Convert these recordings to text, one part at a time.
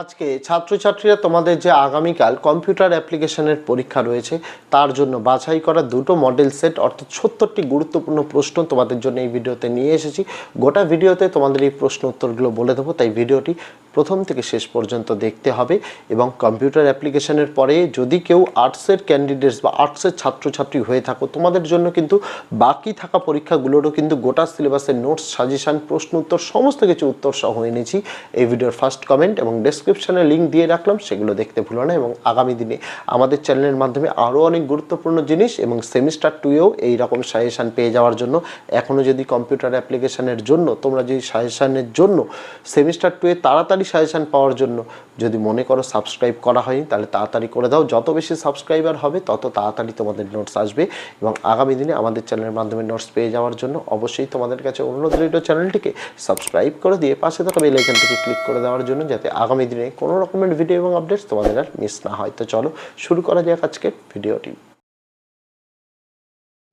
আজকে ছাত্রছাত্রীরা তোমাদের যে আগামীকাল কম্পিউটার অ্যাপ্লিকেশনের পরীক্ষা রয়েছে, তার জন্য বাছাই করা দুটো মডেল সেট, অর্থাৎ সত্তরটি গুরুত্বপূর্ণ প্রশ্ন তোমাদের জন্য এই ভিডিওতে নিয়ে এসেছি। গোটা ভিডিওতে তোমাদের এই প্রশ্ন উত্তরগুলো বলে দেবো, তাই ভিডিওটি প্রথম থেকে শেষ পর্যন্ত দেখতে হবে এবং কম্পিউটার অ্যাপ্লিকেশনের পরে যদি কেউ আর্টসের ক্যান্ডিডেটস বা আর্টসের ছাত্রছাত্রী হয়ে থাকো, তোমাদের জন্য কিন্তু বাকি থাকা পরীক্ষাগুলোরও কিন্তু গোটা সিলেবাসের নোটস, সাজেশান, প্রশ্ন উত্তর, সমস্ত কিছু উত্তর সহ এনেছি। এই ভিডিওর ফার্স্ট কমেন্ট এবং ডেসক্রিপশনে লিঙ্ক দিয়ে রাখলাম, সেগুলো দেখতে ভুলো না এবং আগামী দিনে আমাদের চ্যানেলের মাধ্যমে আরও অনেক গুরুত্বপূর্ণ জিনিস এবং সেমিস্টার টুয়েও এই রকম সাজেশান পেয়ে যাওয়ার জন্য এখনও যদি কম্পিউটার অ্যাপ্লিকেশনের জন্য, তোমরা যদি সাজেশানের জন্য সেমিস্টার টুয়ে তাড়াতাড়ি সাজেশান পাওয়ার জন্য যদি মনে করো সাবস্ক্রাইব করা হয়নি, তাহলে তাড়াতাড়ি করে দাও। যত বেশি সাবস্ক্রাইবার হবে, তত তাড়াতাড়ি তোমাদের নোটস আসবে এবং আগামী দিনে আমাদের চ্যানেলের মাধ্যমে নোটস পেয়ে যাওয়ার জন্য অবশ্যই তোমাদের কাছে অনুরোধ রইল চ্যানেলটিকে সাবস্ক্রাইব করে দিয়ে পাশে থাকা বেল ক্লিক করে দেওয়ার জন্য, যাতে আগামী দিনে কোনো রকমের ভিডিও এবং আপডেটস তোমাদের আর মিস না হয়। তো চলো শুরু করা যাক আজকের ভিডিওটি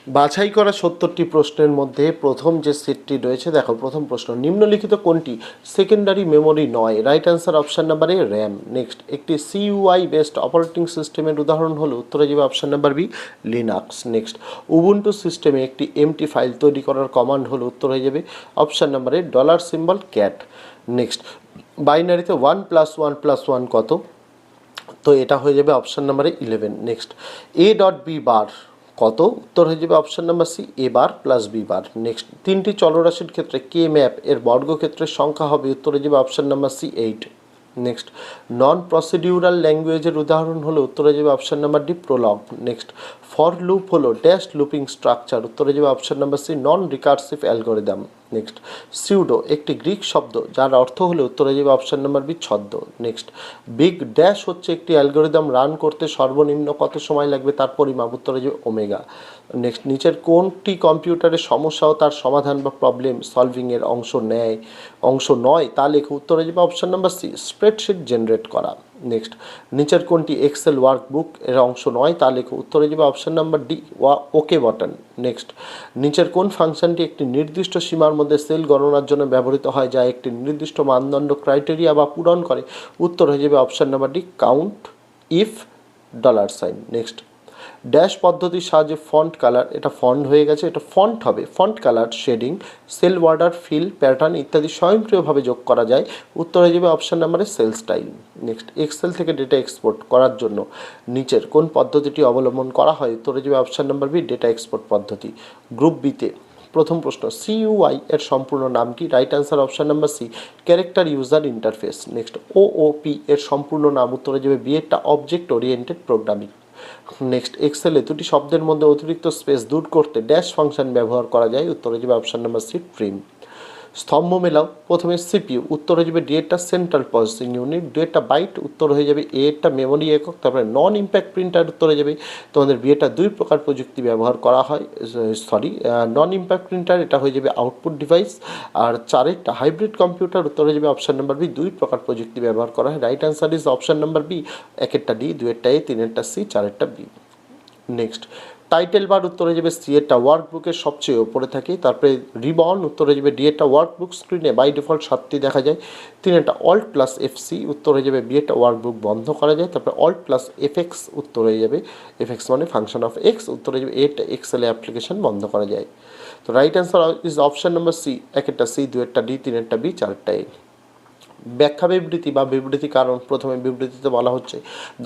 বাছাই করা সত্তরটি প্রশ্নের মধ্যে প্রথম যে সেটটি রয়েছে, দেখো প্রথম প্রশ্ন, নিম্নলিখিত কোনটি? সেকেন্ডারি মেমোরি নয়। Right answer option number RAM next একটি সিইউআই বেসড অপারেটিং সিস্টেমের উদাহরণ হলো, উত্তরে যাবে option number B Linux next Ubuntu সিস্টেমে একটি এমটি ফাইল তৈরি করার কমান্ড হলো, উত্তর হয়ে যাবে option number dollar symbol cat next বাইনারিতে one plus one plus one কত? তো এটা হয়ে যাবে অপশান নাম্বারে eleven next A dot B bar কত? উত্তর হয়ে যাবে option number C A bar plus B bar next তিনটি চলরাশির ক্ষেত্রে কে ম্যাপ এর বর্গক্ষেত্রের সংখ্যা হবে, উত্তর হয়ে যাবে option number C eight next non procedural ল্যাঙ্গুয়েজের উদাহরণ হলো, উত্তরে যাবে option number D Prolog next for loop হলো ড্যাশ লুপিং স্ট্রাকচার উত্তরে যাবে option number C non recursive algorithm next pseudo একটি গ্রিক শব্দ, যার অর্থ হলে উত্তরে যাবে অপশান নাম্বার বি ছদ্ম। নেক্সট বিগ ড্যাশ হচ্ছে একটি অ্যালগোরিদম রান করতে সর্বনিম্ন কত সময় লাগবে তার পরিমাপ, উত্তরে যাবে ওমেগা নেক্সট নিচের কোনটি কম্পিউটারের সমস্যা ও তার সমাধান বা প্রবলেম সলভিংয়ের অংশ নেয়, অংশ নয়, তা লেখে, উত্তরে যাবে option number C spreadsheet generate করা। নেক্সট নিচের কোনটি এক্সেল ওয়ার্কবুক এর অংশ নয়, তা লেখো। উত্তরে যাবে অপশান নাম্বার ডি ওয়া ওকে বাটন নেক্সট নিচের কোন ফাংশনটি একটি নির্দিষ্ট সীমার মধ্যে সেল গণনার জন্য ব্যবহৃত হয়, যা একটি নির্দিষ্ট মানদণ্ড ক্রাইটেরিয়া বা পূরণ করে? উত্তর হয়ে যাবে option number D count if dollar sign next dash পদ্ধতির সাহায্যে ফন্ট কালার এটা ফন্ট হয়ে গেছে, এটা ফন্ট হবে font colour shading cell border fill pattern ইত্যাদি স্বয়ংক্রিয়ভাবে যোগ করা যায়। উত্তর হয়ে যাবে অপশান নাম্বারে সেল স্টাইল নেক্সট এক্সেল থেকে ডেটা এক্সপোর্ট করার জন্য নিচের কোন পদ্ধতিটি অবলম্বন করা হয়, উত্তর হয়ে যাবে option number B data export পদ্ধতি। গ্রুপ বিতে প্রথম প্রশ্ন সিইউআই এর সম্পূর্ণ নাম কি? Right answer option number C character user interface next OOP এর সম্পূর্ণ নাম, উত্তরে যাবে বিএডটা অবজেক্ট ওরিয়েন্টেড প্রোগ্রামিং নেক্সট এক্সেলে দুটি শব্দের মধ্যে অতিরিক্ত স্পেস দূর করতে ড্যাশ ফাংশন ব্যবহার করা যায়। উত্তরে যাবে অপশান নাম্বার সি ট্রিম স্তম্ভ মেলাও। প্রথমে সিপিইউ, উত্তর হয়ে যাবে ডিএটা সেন্ট্রাল প্রসেসিং ইউনিট ডিএটা বাইট উত্তর হয়ে যাবে এটা মেমোরি একক তারপরে নন ইম্প্যাক্ট প্রিন্টার উত্তর হয়ে যাবে। তোমাদের বিয়েটা দুই প্রকার প্রযুক্তি ব্যবহার করা হয় সরি নন ইম্প্যাক্ট প্রিন্টার এটা হয়ে যাবে আউটপুট ডিভাইস আর চারেরটা হাইব্রিড কম্পিউটার উত্তর হয়ে যাবে অপশান নাম্বার বি দুই প্রকার প্রযুক্তি ব্যবহার করা হয়। Right answer is option number B একেরটা D দুয়েরটা এ তিনেরটা সি চারেরটা বি নেক্সট টাইটেল বার উত্তরে যাবে সি এরটা ওয়ার্কবুকের সবচেয়ে ওপরে থাকে। তারপরে রিবন উত্তরে যাবে ডি এরটা ওয়ার্কবুক স্ক্রিনে বাই ডিফল্ট সাতটি দেখা যায়। তিনেরটা অল্ট প্লাস এফ সি উত্তর যাবে বি এরটা ওয়ার্কবুক বন্ধ করা যায়। তারপরে অল্ট প্লাস এফ এক্স উত্তর যাবে এফ এক্স মানে ফাংশন অফ এক্স উত্তরে যাবে এরটা এক্সেল অ্যাপ্লিকেশন বন্ধ করা যায়। তো right answer is option number C এক একটা সি দু একটা ডি তিন একটা বি, চারটা এ। ব্যাখ্যা বিবৃতি বা বিবৃতি কারণ প্রথমে বিবৃতিতে বলা হচ্ছে,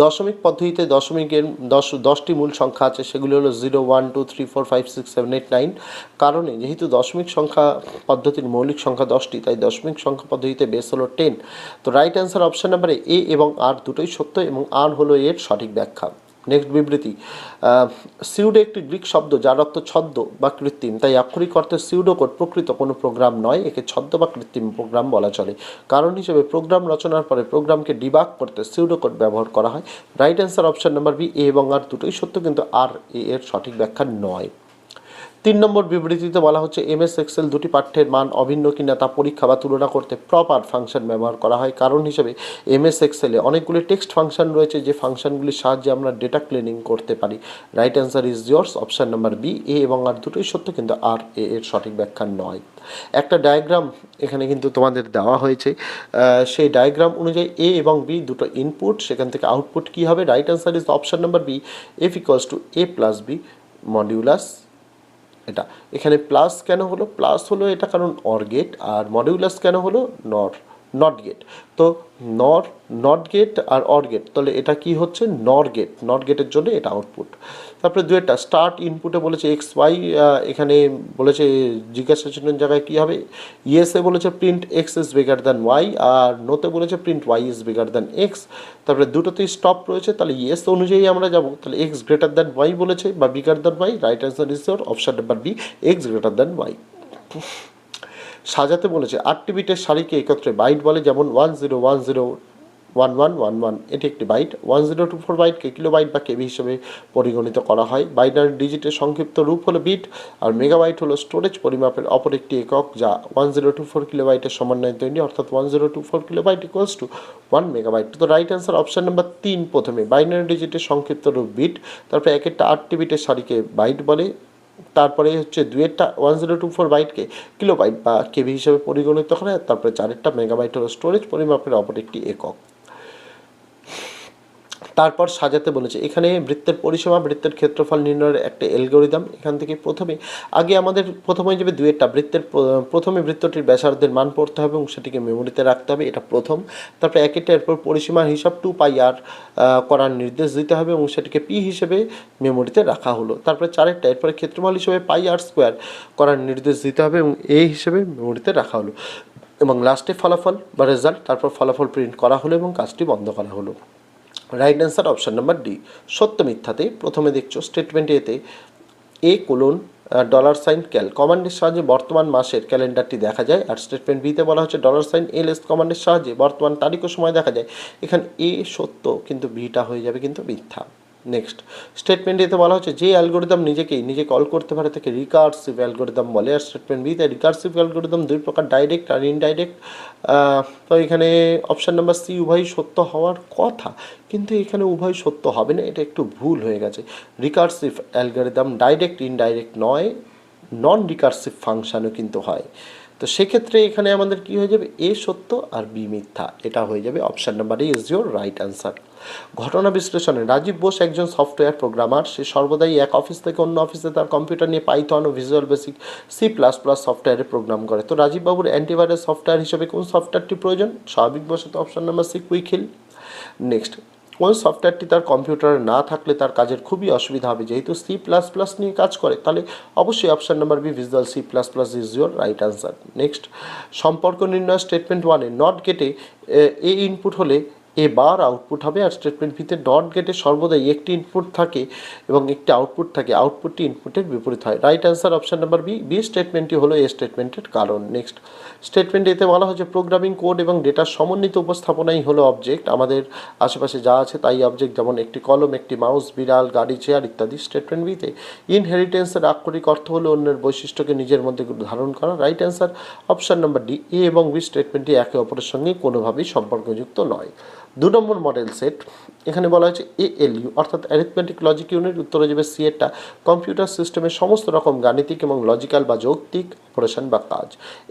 দশমিক পদ্ধতিতে দশমিকের দশ, দশটি মূল সংখ্যা আছে, সেগুলি হলো zero, one, two, three, four, five, six, seven, eight, nine. কারণে যেহেতু দশমিক সংখ্যা পদ্ধতির মৌলিক সংখ্যা দশটি, তাই দশমিক সংখ্যা পদ্ধতিতে বেস হলো টেন তো রাইট অ্যান্সার অপশান নাম্বারে এ এবং আর দুটোই সত্য এবং আর হলো এর সঠিক ব্যাখ্যা। নেক্সট বিবৃতি সিউডো একটি গ্রিক শব্দ যার অর্থ ছদ্ম বা কৃত্রিম। তাই আক্ষরিক অর্থে সিউডো কোড প্রকৃত কোনো প্রোগ্রাম নয়, একে ছদ্ম বা কৃত্রিম প্রোগ্রাম বলা চলে। কারণ হিসেবে প্রোগ্রাম রচনার পরে প্রোগ্রামকে ডিবাক করতে সিউডো কোড ব্যবহার করা হয়। Right answer option number B A এবং আর দুটোই সত্য, কিন্তু আর এ এর সঠিক ব্যাখ্যা নয়। তিন নম্বর বিবৃতিতে বলা হচ্ছে এমএস এক্সেল দুটি পাঠ্যের মান অভিন্ন কিনা তা পরীক্ষা বা তুলনা করতে প্রপার ফাংশন ব্যবহার করা হয়। কারণ হিসেবে এমএস এক্সেলে অনেকগুলি টেক্সট ফাংশন রয়েছে, যে ফাংশনগুলির সাহায্যে আমরা ডেটা ক্লিনিং করতে পারি। Right answer is years option number B A এবং আর দুটোই সত্য, কিন্তু আর এ এর সঠিক ব্যাখ্যা নয়। একটা ডায়াগ্রাম এখানে কিন্তু তোমাদের দেওয়া হয়েছে। সেই ডায়াগ্রাম অনুযায়ী এ এবং বি দুটো ইনপুট সেখান থেকে আউটপুট কী হবে? Right answer is option number B F equals to A plus B modulus এটা। এখানে প্লাস কেন হলো? প্লাস হলো এটা কারণ অর গেট আর মডিউলাস কেন হলো? নর নট গেট তো নর নট গেট আর অর গেট তাহলে এটা কি হচ্ছে? নর গেট নট গেটের জন্য এটা আউটপুট তারপরে দু একটা স্টার্ট ইনপুটে বলেছে এক্স ওয়াই এখানে বলেছে, জিজ্ঞাসা চিহ্নের জায়গায় কী হবে? ইয়েসে বলেছে print x is bigger than y আর নোতে বলেছে print y is bigger than x তারপরে দুটোতেই স্টপ রয়েছে, তাহলে ইয়েস অনুযায়ী আমরা যাব। তাহলে এক্স গ্রেটার দ্যান ওয়াই বলেছে বা bigger than y right answer is option number B x greater than y সাজাতে বলেছে। আটটি বিটের সারিকে একত্রে বাইট বলে, যেমন one zero one zero one one one one. এটি একটি byte. One zero two four বাইটকে kilo byte বা কেবি হিসেবে পরিগণিত করা হয়। বাইনারি ডিজিটের সংক্ষিপ্ত রূপ হলো বিট আর মেগাবাইট হলো স্টোরেজ পরিমাপের অপর একটি একক, যা one zero two four kilo বাইটের সমন্বয়ে তৈরি, অর্থাৎ one zero two four kilo byte equals to one megabyte তো রাইট অ্যান্সার অপশন নাম্বার তিন প্রথমে। বাইনারি ডিজিটের সংক্ষিপ্ত রূপ বিট। তারপরে এক একটা আটটি বিটের সারিকে বাইট বলে তারপরে হচ্ছে দুয়েরটা ওয়ান জিরো টু ফোর বাইটকে কিলোবাইট বা কেবি হিসেবে পরিগণিত আর তারপরে চারেরটা মেগাবাইট হলো স্টোরেজ পরিমাপের অপর একটি একক। তারপর সাজাতে বলেছে। এখানে বৃত্তের পরিসীমা, বৃত্তের ক্ষেত্রফল নির্ণয়ের একটা অ্যালগোরিদম এখান থেকে প্রথমে, আগে আমাদের প্রথমে যাবে দুয়েরটা বৃত্তের প্রথমে বৃত্তটির ব্যাসার্ধের মান পড়তে হবে এবং সেটিকে মেমোরিতে রাখতে হবে, এটা প্রথম। তারপরে একেরটা এরপর পরিসীমার হিসাব টু পাই আর করার নির্দেশ দিতে হবে এবং সেটিকে পি হিসেবে মেমোরিতে রাখা হলো। তারপরে চারেরটা এরপরে ক্ষেত্রফল হিসেবে পাই আর স্কোয়ার করার নির্দেশ দিতে হবে এবং এ হিসেবে মেমোরিতে রাখা হলো। এবং লাস্টে ফলাফল বা রেজাল্ট তারপর ফলাফল প্রিন্ট করা হলো এবং কাজটি বন্ধ করা হলো। Right answer option number D সত্য মিথ্যাতে প্রথমে দেখছ স্টেটমেন্ট এতে A colon dollar sign cal কমান্ডের সাহায্যে বর্তমান মাসের ক্যালেন্ডারটি দেখা যায় আর স্টেটমেন্ট বিতে বলা হচ্ছে ডলার সাইন এল এস কমান্ডের সাহায্যে বর্তমান তারিখ সময় দেখা যায়। এখানে এ সত্য কিন্তু বিটা হয়ে যাবে কিন্তু মিথ্যা। নেক্সট স্টেটমেন্ট এতে বলা হচ্ছে, যে অ্যালগোরিদম নিজেকেই, নিজে কল করতে পারে তাকে রিকার্সিভ অ্যালগোরিদম বলে। আর স্টেটমেন্ট বিতে রিকার্সিভ অ্যালগোরিদম দুই প্রকার ডাইরেক্ট আর ইনডাইরেক্ট তো এখানে অপশান নাম্বার সি উভয়ই সত্য হওয়ার কথা। কিন্তু এখানে উভয় সত্য হবে না, এটা একটু ভুল হয়ে গেছে। রিকার্সিভ অ্যালগোরিদম ডাইরেক্ট ইনডাইরেক্ট নয় নন রিকার্সিভ ফাংশানও কিন্তু হয়। তো সেক্ষেত্রে এখানে আমাদের কি হয়ে যাবে? এ সত্য আর বি মিথ্যা। এটা হয়ে যাবে option number A is your right answer ঘটনা বিশ্লেষণে রাজীব বোস একজন সফটওয়্যার প্রোগ্রামার সে সর্বদাই এক অফিস থেকে অন্য অফিসে তার কম্পিউটার নিয়ে পাইথন ও visual basic C plus plus সফটওয়্যারে প্রোগ্রাম করে। তো রাজীব বাবুর অ্যান্টিভাইরাস সফটওয়্যার হিসেবে কোন সফটওয়্যারটি প্রয়োজন? স্বাভাবিকবশত option number C Quick Heal next কোন সফটওয়্যারটি তার কম্পিউটারে না থাকলে তার কাজের খুবই অসুবিধা হবে। যেহেতু সি প্লাস প্লাস নিয়ে কাজ করে, তাহলে অবশ্যই option number B visual C plus plus is your right answer next সম্পর্ক নির্ণয় স্টেটমেন্ট ওয়ানে নট গেটে এ ইনপুট হলে এ বার আউটপুট হবে আর স্টেটমেন্ট ভিতে ডট গেটে সর্বদাই একটি ইনপুট থাকে এবং একটি আউটপুট থাকে। আউটপুটটি ইনপুটের বিপরীত হয়। Right answer option number B B স্টেটমেন্টটি হলো এ স্টেটমেন্টের কারণ। নেক্সট স্টেটমেন্ট এতে বলা হয়েছে প্রোগ্রামিং কোড এবং ডেটার সমন্বিত উপস্থাপনাই হলো অবজেক্ট আমাদের আশেপাশে যা আছে তাই অবজেক্ট যেমন একটি কলম, একটি মাউস বিড়াল, গাড়ি চেয়ার ইত্যাদি। স্টেটমেন্ট বিতে ইনহেরিটেন্সের আক্ষরিক অর্থ হলো অন্যের বৈশিষ্ট্যকে নিজের মধ্যে ধারণ করা। Right answer option number D A এবং বি স্টেটমেন্টটি একে অপরের সঙ্গে কোনোভাবেই সম্পর্কযুক্ত নয়। দু নম্বর মডেল সেট এখানে বলা হয়েছে এএলইউ অর্থাৎ অ্যারিথমেটিক লজিক ইউনিট উত্তরে যাবে সি এরটা কম্পিউটার সিস্টেমের সমস্ত রকম গাণিতিক এবং লজিক্যাল বা যৌক্তিক অপারেশন বা কাজ।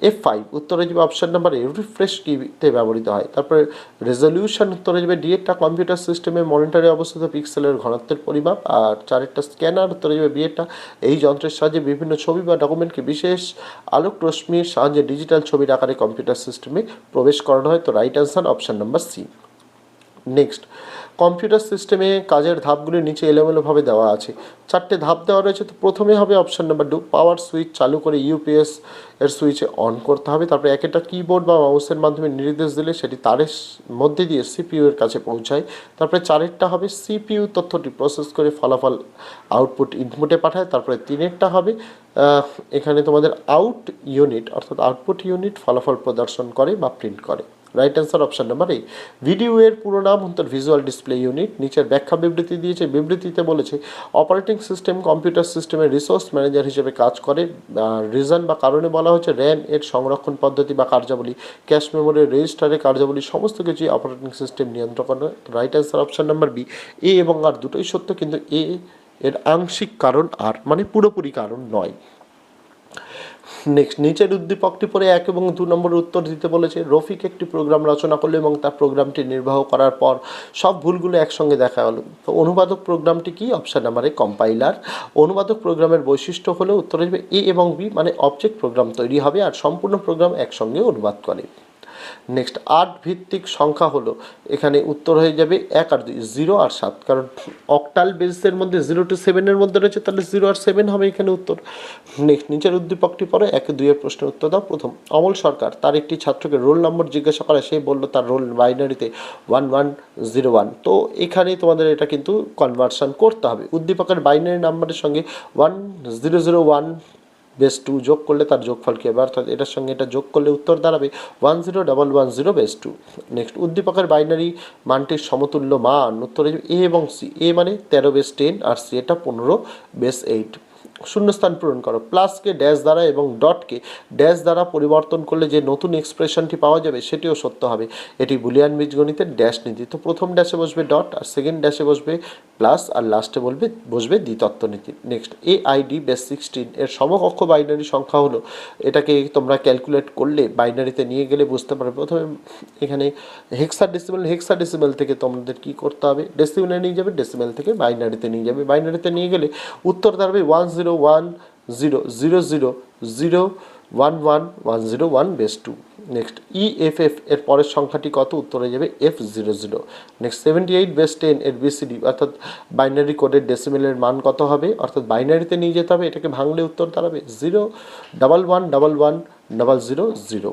এফ ফাইভ উত্তরে যাবে অপশন নাম্বার এ রিফ্রেশ কিতে ব্যবহৃত হয়। তারপরে রেজলিউশন উত্তরে যাবে ডি এরটা কম্পিউটার সিস্টেমে মনিটরে অবস্থিত পিক্সেলের ঘনত্বের পরিমাপ, আর চারেরটা স্ক্যানার উত্তরে যাবে বি এরটা এই যন্ত্রের সাহায্যে বিভিন্ন ছবি বা ডকুমেন্টকে বিশেষ আলোক রশ্মির সাহায্যে ডিজিটাল ছবির আকারে কম্পিউটার সিস্টেমে প্রবেশ করানো হয়। তো right answer option number C next computer সিস্টেমে কাজের ধাপগুলি নিচে এলোমেলোভাবে দেওয়া আছে। চারটে ধাপ দেওয়া রয়েছে। তো প্রথমে হবে option number two power switch চালু করে ইউপিএস এর সুইচে অন করতে হবে। তারপরে এক একটা কিবোর্ড বা মাউসের মাধ্যমে নির্দেশ দিলে সেটি তারের মধ্যে দিয়ে সিপিইউ এর কাছে পৌঁছায়। তারপরে চারেরটা হবে সিপিইউ তথ্যটি প্রসেস করে ফলাফল আউটপুট ইনপুটে পাঠায়। তারপরে তিনেরটা হবে এখানে তোমাদের আউট ইউনিট অর্থাৎ আউটপুট ইউনিট ফলাফল প্রদর্শন করে বা প্রিন্ট করে। Right answer option number A video এর পুরো নাম অন্তর ভিজুয়াল ডিসপ্লে ইউনিট নিচের ব্যাখ্যা বিবৃতি দিয়েছে। বিবৃতিতে বলেছে অপারেটিং সিস্টেম কম্পিউটার সিস্টেমের রিসোর্স ম্যানেজার হিসেবে কাজ করে। রিজন বা কারণে বলা হচ্ছে র্যাম এর সংরক্ষণ পদ্ধতি বা কার্যাবলী ক্যাশ মেমোরি রেজিস্টারের কার্যাবলী, সমস্ত কিছুই অপারেটিং সিস্টেম নিয়ন্ত্রণ করে right answer option number B A এবং আর দুটোই সত্য, কিন্তু এ এর আংশিক কারণ আর মানে পুরোপুরি কারণ নয়। নেক্সট নিচের উদ্দীপকটি পরে এক এবং দু নম্বরের উত্তর দিতে বলেছে, রফিক একটি প্রোগ্রাম রচনা করল এবং তার প্রোগ্রামটি নির্বাহ করার পর সব ভুলগুলো একসঙ্গে দেখা হলো। তো অনুবাদক প্রোগ্রামটি কি? অপশান নাম্বারে কম্পাইলার অনুবাদক প্রোগ্রামের বৈশিষ্ট্য হলো উত্তর আসবে এ এবং বি মানে অবজেক্ট প্রোগ্রাম তৈরি হবে আর সম্পূর্ণ প্রোগ্রাম একসঙ্গে অনুবাদ করে। নেক্সট আট ভিত্তিক সংখ্যা হলো, এখানে উত্তর হয়ে যাবে এক আর দুই, জিরো আর সাত। কারণ অক্টাল বেসের মধ্যে জিরো টু সেভেনের মধ্যে রয়েছে, তাহলে জিরো আর সেভেন হবে এখানে উত্তর। নেক্সট নিচের উদ্দীপকটি পরে এক দুইয়ের প্রশ্নের উত্তর দাও। প্রথম, অমল সরকার, তার একটি ছাত্রকে রোল নম্বর জিজ্ঞাসা করে, সে বলল তার রোল বাইনারিতে ওয়ান ওয়ান জিরো ওয়ান তো এখানে তোমাদের এটা কিন্তু কনভার্সন করতে হবে। উদ্দীপকের বাইনারি নাম্বারের সঙ্গে one zero zero one base two যোগ করলে তার যোগফল কী হবে? অর্থাৎ এটার সঙ্গে এটা যোগ করলে উত্তর দাঁড়াবে one zero double one zero base two next উদ্দীপকের বাইনারি মানটির সমতুল্য মান, উত্তরে এ এবং সি এ মানে তেরো বেস টেন আর সি এটা পনেরো বেস এইট শূন্যস্থান পূরণ করো। প্লাসকে ড্যাশ দ্বারা এবং ডটকে ড্যাশ দ্বারা পরিবর্তন করলে যে নতুন এক্সপ্রেশনটি পাওয়া যাবে, সেটিও সত্য হবে। এটি বুলিয়ান বীজগণিতের ড্যাশ নীতি। তো প্রথম ড্যাশে বসবে ডট আর সেকেন্ড ড্যাশে বসবে প্লাস আর লাস্টে বলবে, বসবে দ্বিতত্ব নীতি। Next A ID base sixteen এর সমকক্ষ বাইনারি সংখ্যা হলো। এটাকে তোমরা ক্যালকুলেট করলে বাইনারিতে নিয়ে গেলে বুঝতে পারবে। প্রথমে এখানে হেক্সা ডেসিমেল হেক্সা ডেসিমেল থেকে তোমাদের কী করতে হবে? ডেসিমেলে নিয়ে যাবে ডেসিমেল থেকে বাইনারিতে নিয়ে যাবে। বাইনারিতে নিয়ে গেলে উত্তর দাঁড়াবে one zero one zero zero zero zero one one one zero one base two next E F F এর পরের সংখ্যাটি কত? উত্তরে যাবে F zero zero next seventy eight base ten এর বিসিডি অর্থাৎ বাইনারি কোডের ডেসিমেলের মান কত হবে? অর্থাৎ বাইনারিতে নিয়ে যেতে হবে, এটাকে ভাঙলে উত্তর দাঁড়াবে zero double one double one double zero zero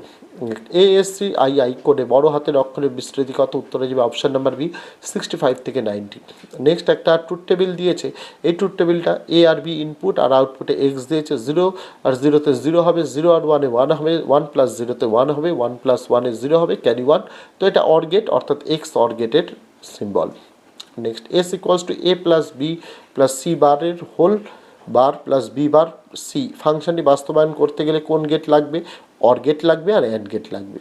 ASCII কোডে বড় হাতের অক্ষরের বিস্তৃতি কত উত্তরে যাবে option number B sixty five থেকে নাইনটি নেক্সট একটা ট্রুথ টেবিল দিয়েছে। এই ট্রুথ টেবিলটা এ আর বি ইনপুট আর আউটপুটে এক্স দিয়েছে জিরো আর জিরোতে জিরো হবে জিরো আর ওয়ানে ওয়ান হবে ওয়ান প্লাস জিরোতে ওয়ান হবে ওয়ান প্লাস ওয়ানে জিরো হবে ক্যারি ওয়ান তো এটা অর গেট অর্থাৎ এক্স অর গেটের symbol next S equals to A plus B plus C বারের whole bar plus B bar C ফাংশনটি বাস্তবায়ন করতে গেলে কোন গেট লাগবে? অর গেট লাগবে আর অ্যান্ড গেট লাগবে।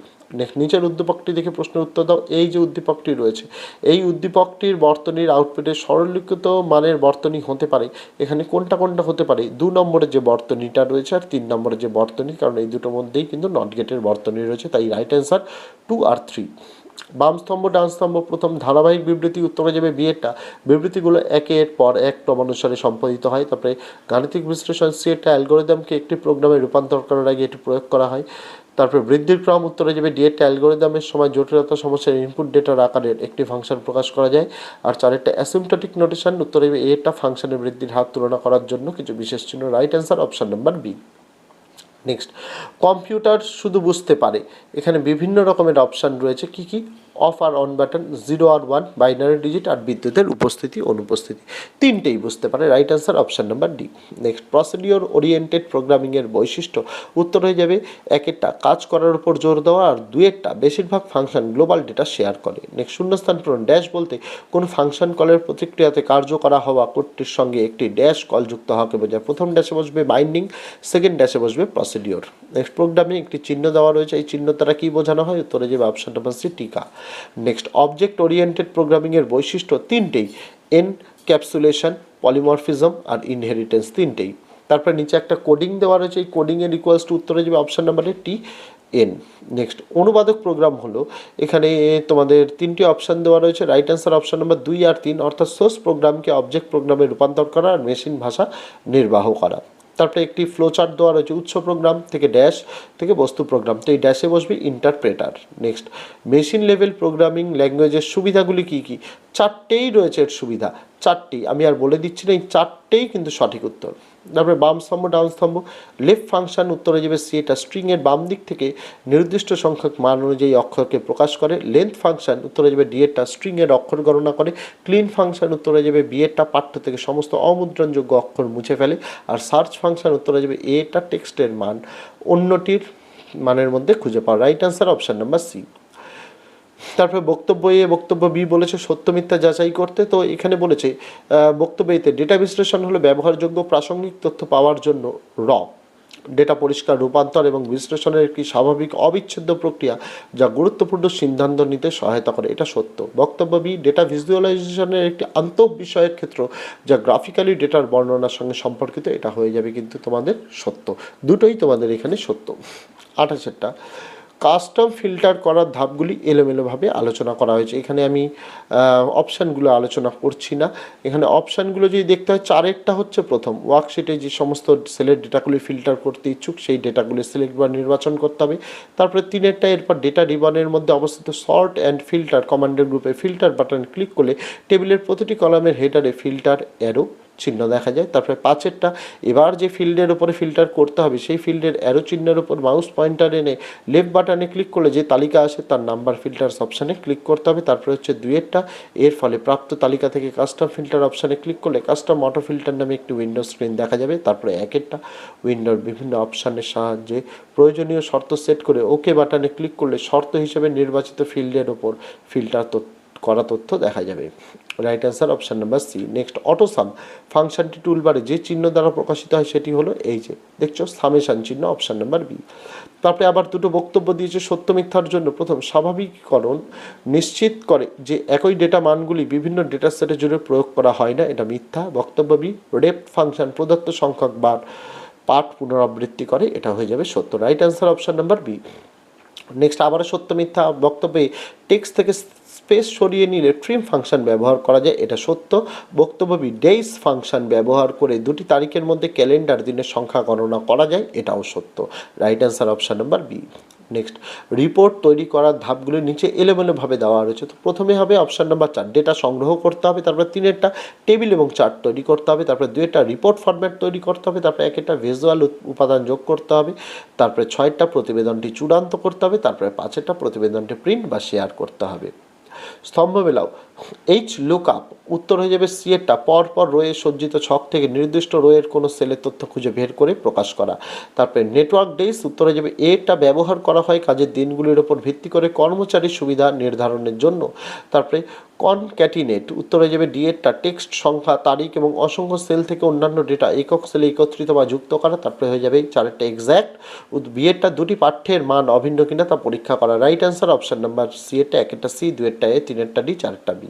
নিচের উদ্দীপকটি দেখে প্রশ্নের উত্তর দাও। এই যে উদ্দীপকটি রয়েছে, এই উদ্দীপকটির বর্তনীর আউটপুটে সরলীকৃত মানের বর্তনী হতে পারে। এখানে কোনটা কোনটা হতে পারে? দু নম্বরের যে বর্তনীটা রয়েছে আর তিন নম্বরের যে বর্তনী, কারণ এই দুটোর মধ্যেই কিন্তু নট গেটের বর্তনী রয়েছে, তাই রাইট অ্যান্সার টু আর থ্রি বাম স্তম্ভ, ডান স্তম্ভ, প্রথম ধারাবাহিক বিবৃতি, উত্তরে যাবে বিয়েরটা বিবৃতিগুলো একের পর এক ক্রমানুসারে সম্পাদিত হয়। তারপরে গাণিতিক বিশ্লেষণ সি একটা অ্যালগোরিদমকে একটি প্রোগ্রামে রূপান্তর করার আগে এটি প্রয়োগ করা হয়। তারপরে বৃদ্ধির ক্রম, উত্তরে যাবে ডিএটা অ্যালগোরিদমের সময় জটিলতা, সমস্যার ইনপুট ডেটার আকারের একটি ফাংশন প্রকাশ করা যায়। আর চারেরটা অ্যাসিমটোটিক নোটেশন উত্তরে যাবে এটা ফাংশনের বৃদ্ধির হাত তুলনা করার জন্য কিছু বিশেষ চিহ্ন। Right answer option number B next computer শুধু বুঝতে পারে। এখানে বিভিন্ন রকমের অপশান রয়েছে। কি কি? অফ আর অন বাটন, জিরো আর ওয়ান, বাইনারি ডিজিট আর বিদ্যুতের উপস্থিতি, অনুপস্থিতি। তিনটেই বুঝতে পারে right answer option number D. Next, procedure oriented প্রোগ্রামিংয়ের বৈশিষ্ট্য। উত্তর হয়ে যাবে, একেরটা কাজ করার উপর জোর দেওয়া আর দুয়েরটা বেশিরভাগ ফাংশন গ্লোবাল ডেটা শেয়ার করে। নেক্সট, শূন্যস্থান পূরণ, ড্যাশ বলতে কোন ফাংশন কলের প্রতিক্রিয়াতে কার্য করা হওয়া কোডটির সঙ্গে একটি ড্যাশ কল যুক্ত হওয়াকে বোঝায়। প্রথম ড্যাশে বসবে বাইন্ডিং, সেকেন্ড ড্যাশে বসবে প্রসিডিওর। নেক্সট, প্রোগ্রামে একটি চিহ্ন দেওয়া রয়েছে, এই চিহ্ন দ্বারা কী বোঝানো হয়? উত্তরে যাবে অপশান নাম্বার সি, টিকা। নেক্সট অবজেক্ট ওরিয়েন্টেড প্রোগ্রামিংয়ের বৈশিষ্ট্য তিনটেই। এন এনক্যাপসুলেশন পলিমরফিজম আর ইনহেরিটেন্স তিনটেই। তারপরে নিচে একটা কোডিং দেওয়া রয়েছে। এই কোডিংয়ের ইকুয়ালস টু উত্তরে যাবে অপশান নাম্বারে টি এন নেক্সট অনুবাদক প্রোগ্রাম হলো। এখানে তোমাদের তিনটি অপশান দেওয়া রয়েছে। রাইট অ্যান্সার অপশান নাম্বার দুই আর তিন। অর্থাৎ সোর্স প্রোগ্রামকে অবজেক্ট প্রোগ্রামে রূপান্তর করা আর মেশিন ভাষা নির্বাহ করা। তারপরে একটি ফ্লো চার্ট দেওয়া রয়েছে, উৎস প্রোগ্রাম থেকে ড্যাশ থেকে বস্তু প্রোগ্রাম তো এই ড্যাশে বসবে interpreter next machine level programming ল্যাঙ্গুয়েজের সুবিধাগুলি কী কী? চারটেই রয়েছে এর সুবিধা চারটি আমি আর বলে দিচ্ছি না এই চারটেই কিন্তু সঠিক উত্তর। তারপরে বাম স্তম্ভ ডাউন স্তম্ভ লেফট ফাংশন উত্তরে যাবে সি এটা স্ট্রিংয়ের বাম দিক থেকে নির্দিষ্ট সংখ্যক মান অনুযায়ী অক্ষরকে প্রকাশ করে। লেন্থ ফাংশন উত্তরে যাবে ডি ডিএটা স্ট্রিংয়ের অক্ষর গণনা করে। ক্লিন ফাংশন উত্তরে যাবে বিএটা পাঠ্য থেকে সমস্ত অমুদ্রণযোগ্য অক্ষর মুছে ফেলে। আর সার্চ ফাংশন উত্তরে যাবে এটা টেক্সটের মান। অন্যটির মানের মধ্যে খুঁজে পাওয়া right answer option number C তারপরে বক্তব্য এ, বক্তব্য বি বলেছে সত্য মিথ্যা যাচাই করতে। তো এখানে বলেছে বক্তব্য এতে ডেটা বিশ্লেষণ হলো ব্যবহারযোগ্য প্রাসঙ্গিক তথ্য পাওয়ার জন্য র। ডেটা পরিষ্কার, রূপান্তর এবং বিশ্লেষণের একটি স্বাভাবিক অবিচ্ছেদ্য প্রক্রিয়া যা গুরুত্বপূর্ণ সিদ্ধান্ত নিতে সহায়তা করে। এটা সত্য। বক্তব্য বি ডেটা ভিজুয়ালাইজেশনের একটি আন্তঃবিষয়ের ক্ষেত্র যা গ্রাফিক্যালি ডেটার বর্ণনার সঙ্গে সম্পর্কিত, এটা হয়ে যাবে কিন্তু তোমাদের সত্য। দুটোই তোমাদের এখানে সত্য। আঠাশেরটা কাস্টম ফিল্টার করার ধাপগুলি এলোমেলোভাবে আলোচনা করা হয়েছে। এখানে আমি অপশানগুলো আলোচনা করছি না। এখানে অপশানগুলো যদি দেখতে হয়, চারেরটা হচ্ছে প্রথম। ওয়ার্কশিটে যে সমস্ত সেলের ডেটাগুলি ফিল্টার করতে ইচ্ছুক, সেই ডেটাগুলি সিলেক্ট বা নির্বাচন করতে হবে। তারপরে তিনেরটা, এরপর ডেটা রিবনের মধ্যে অবস্থিত সর্ট অ্যান্ড ফিল্টার কমান্ডের গ্রুপে ফিল্টার বাটন ক্লিক করলে টেবিলের প্রতিটি কলামের হেডারে ফিল্টার অ্যারো চিহ্ন দেখা যায়। তারপরে পাঁচেরটা, এবার যে ফিল্ডের উপরে ফিল্টার করতে হবে, সেই ফিল্ডের অ্যারো চিহ্নের উপর মাউস পয়েন্টার এনে লেফট বাটনে ক্লিক করলে যে তালিকা আসে, তার নাম্বার ফিল্টার্স অপশানে ক্লিক করতে হবে। তারপরে হচ্ছে দুইয়েরটা, এর ফলে প্রাপ্ত তালিকা থেকে কাস্টম ফিল্টার অপশানে ক্লিক করলে কাস্টম অটো ফিল্টার নামে একটি উইন্ডো স্ক্রিন দেখা যাবে। তারপরে একেরটা উইন্ডোর বিভিন্ন অপশানের সাহায্যে প্রয়োজনীয় শর্ত সেট করে ওকে বাটনে ক্লিক করলে শর্ত হিসেবে নির্বাচিত ফিল্ডের ওপর ফিল্টার করা তথ্য দেখা যাবে। Right answer option number C. Next auto sum ফাংশনটি টুলবারে যে চিহ্ন দ্বারা প্রকাশিত হয় সেটি হলো এই যে, দেখছ? সামেশান চিহ্ন, অপশান নাম্বার বি। তারপরে আবার দুটো বক্তব্য দিয়েছে সত্য মিথ্যার জন্য। প্রথম, স্বাভাবিকীকরণ নিশ্চিত করে যে একই ডেটা মানগুলি বিভিন্ন ডেটা সেটের জন্য প্রয়োগ করা হয় না। এটা মিথ্যা। বক্তব্য বি, রেপ ফাংশন প্রদত্ত সংখ্যক বার পাঠ পুনরাবৃত্তি করে, এটা হয়ে যাবে সত্য। Right answer option number B. Next, আবারও সত্য মিথ্যা বক্তব্যে টেক্সট থেকে স্পেস সরিয়ে নিলে ট্রিম ফাংশন ব্যবহার করা যায়, এটা সত্য। বক্তব্য বি ডেইস ফাংশন ব্যবহার করে দুটি তারিখের মধ্যে ক্যালেন্ডার দিনের সংখ্যা গণনা করা যায়, এটাও সত্য। Right answer option number B next report তৈরি করার ধাপগুলির নিচে এলোমেলোভাবে দেওয়া রয়েছে। তো প্রথমে হবে অপশান নাম্বার চার ডেটা সংগ্রহ করতে হবে, তারপরে তিনেরটা। টেবিল এবং চার্ট তৈরি করতে হবে, তারপরে দুইটা রিপোর্ট ফরম্যাট তৈরি করতে হবে, তারপরে একটা ভিজুয়াল উপাদান যোগ করতে হবে, তারপরে ছয়টা প্রতিবেদনটি চূড়ান্ত করতে হবে, তারপরে পাঁচেরটা প্রতিবেদনটি প্রিন্ট বা শেয়ার করতে হবে। স্তম্ভ মেলাও। এইচ লুক আপ উত্তর হয়ে যাবে সি এরটা। পর পর রোয়ে সজ্জিত ছক থেকে নির্দিষ্ট রোয়ের কোনো সেলের তথ্য খুঁজে বের করে প্রকাশ করা। তারপরে নেটওয়ার্ক ডেইস উত্তর হয়ে যাবে এটা ব্যবহার করা হয় কাজের দিনগুলির ওপর ভিত্তি করে কর্মচারীর সুবিধা নির্ধারণের জন্য। তারপরে কনক্যাটিনেট উত্তর হয়ে যাবে ডিএরটা টেক্সট সংখ্যা, তারিখ এবং অসংখ্য সেল থেকে অন্যান্য ডেটা একক সেলে একত্রিত বা যুক্ত করা। তারপরে হয়ে যাবে চারেরটা এক্স্যাক্ট বিয়েরটা দুটি পাঠ্যের মান অভিন্ন কিনা তা পরীক্ষা করা। Right answer option number C এরটা একেরটা সি দুয়েরটা এ তিনেরটা ডি চারেরটা বি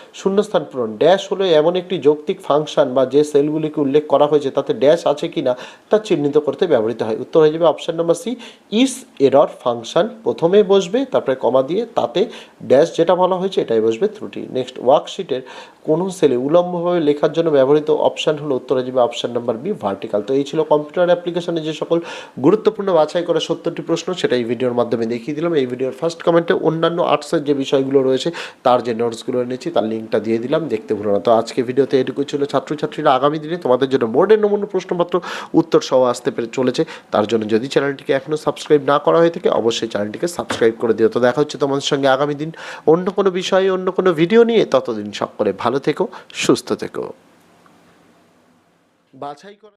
শূন্যস্থান পূরণ। ড্যাশ হলো এমন একটি যৌক্তিক ফাংশন বা যে সেলগুলিকে উল্লেখ করা হয়েছে, তাতে ড্যাশ আছে কি না তা চিহ্নিত করতে ব্যবহৃত হয়। উত্তর হয়ে যাবে option number C, is error function. প্রথমে বসবে, তারপরে কমা দিয়ে তাতে ড্যাশ যেটা বলা হয়েছে এটাই বসবে ত্রুটি। নেক্সট, ওয়ার্কশিটের কোনো সেলে উলম্বভাবে লেখার জন্য ব্যবহৃত অপশান হলো উত্তর হয়ে যাবে অপশান নাম্বার বি, ভার্টিক্যাল। তো এই ছিল কম্পিউটার অ্যাপ্লিকেশনে যে সকল গুরুত্বপূর্ণ বাছাই করা সত্তরটি প্রশ্ন, সেটা এই ভিডিওর মাধ্যমে দেখিয়ে দিলাম। এই ভিডিওর ফার্স্ট কমেন্টে অন্যান্য আর্টসের যে বিষয়গুলো রয়েছে, তার যে নোটসগুলো এনেছি, তার লিঙ্কটা দিয়ে দিলাম, দেখতে ভুলো না। তো আজকে ভিডিওতে এটুকু ছিল। ছাত্রছাত্রীরা আগামী দিনে তোমাদের জন্য বোর্ডের নমুন প্রশ্নপত্র, উত্তর সহ আসতে পেরে চলেছে। তার জন্য যদি চ্যানেলটিকে এখনও সাবস্ক্রাইব না করা হয়ে থাকে, অবশ্যই চ্যানেলটিকে সাবস্ক্রাইব করে দিও। তো দেখা হচ্ছে তোমাদের সঙ্গে আগামী দিন অন্য কোনো বিষয়ে, অন্য কোনো ভিডিও নিয়ে। ততদিন সকলে ভালো থেকো, সুস্থ থেকো। বাছাই করা